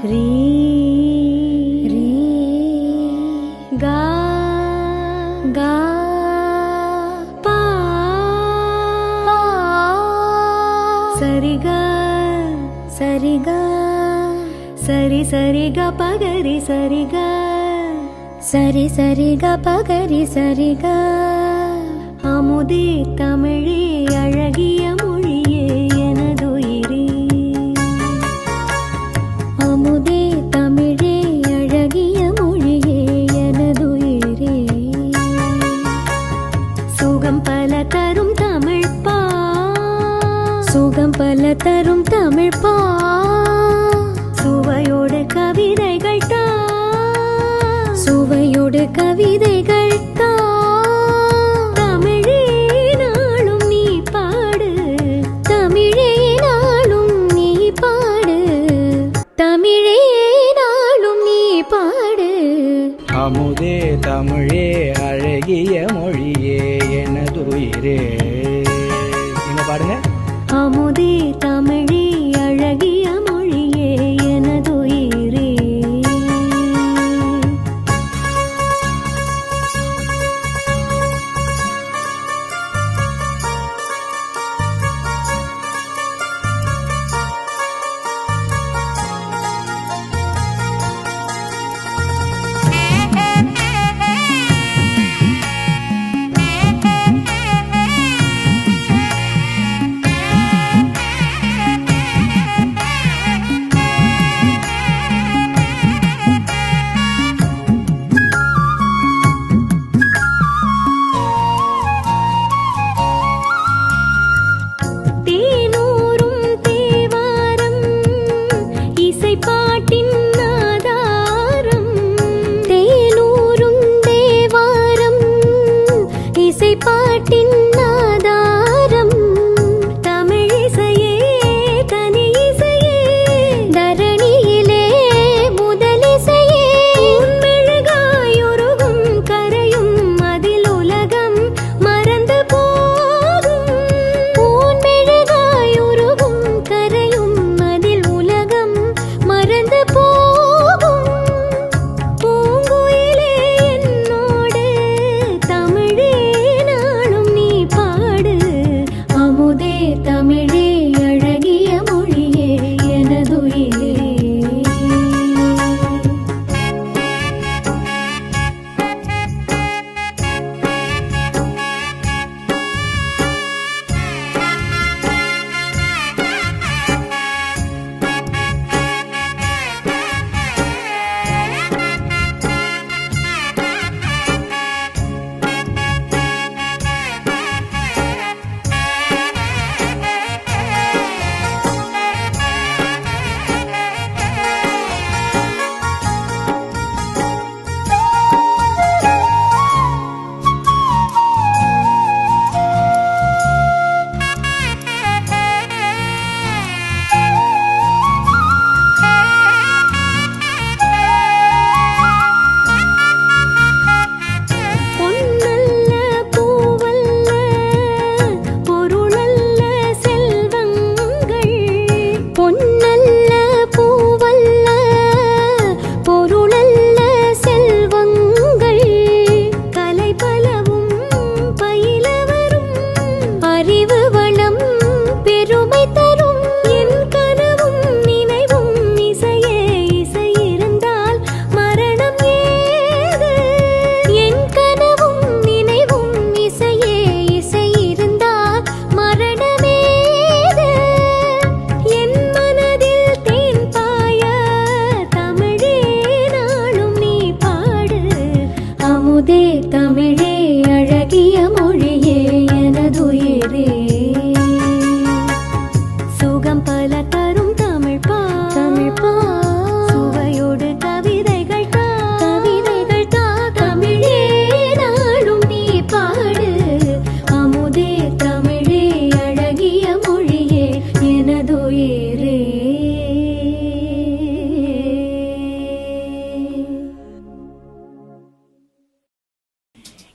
री री गा गा पा पा सरिगा सरिगा సరి సరిగా పగరి సరిగా సరి సరిగా పగరి సరిగా అముదే తమిళే தரும் தமிழ் பா. சுவையோடு கவிதைகள் தா. சுவையோடு கவிதை தமிழே பாட்டின்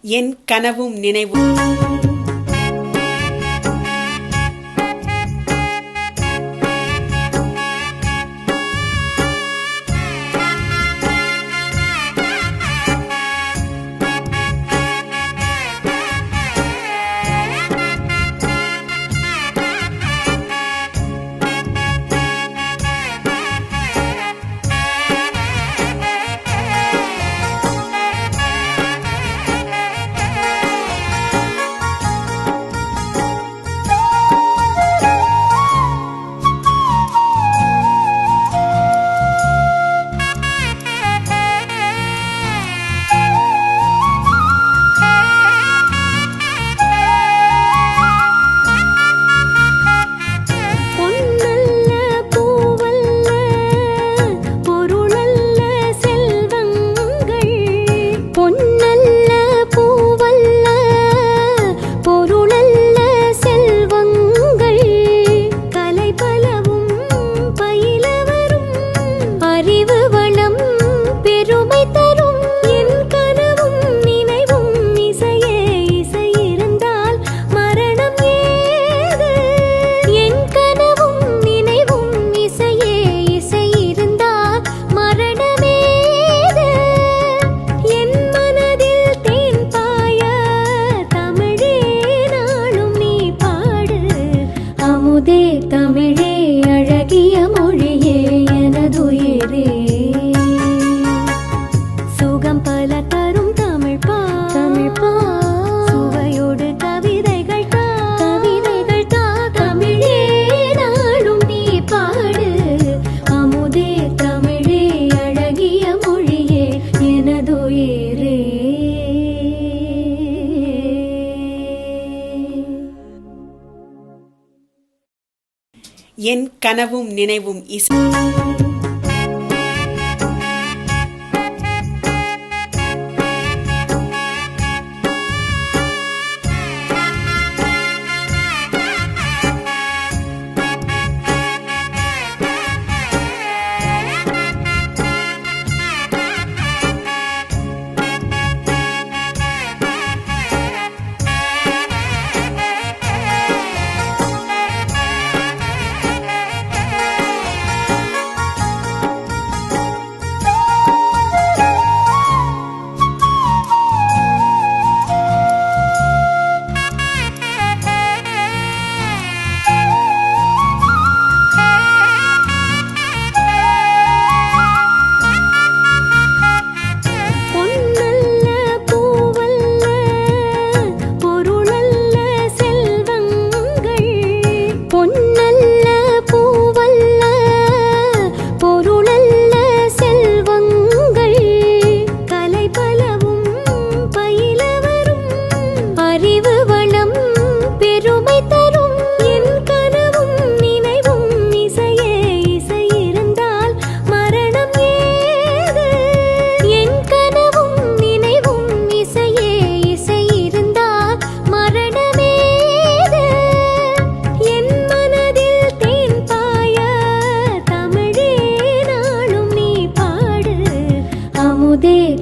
என் கனவும் நினைவும். என் கனவும் நினைவும் இசை.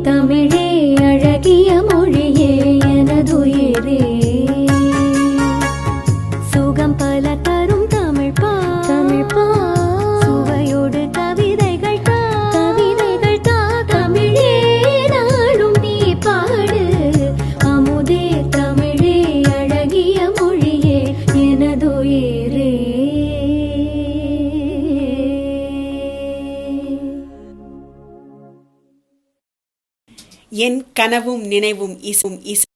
தமிழே கனவும் நினைவும் இசும் இசை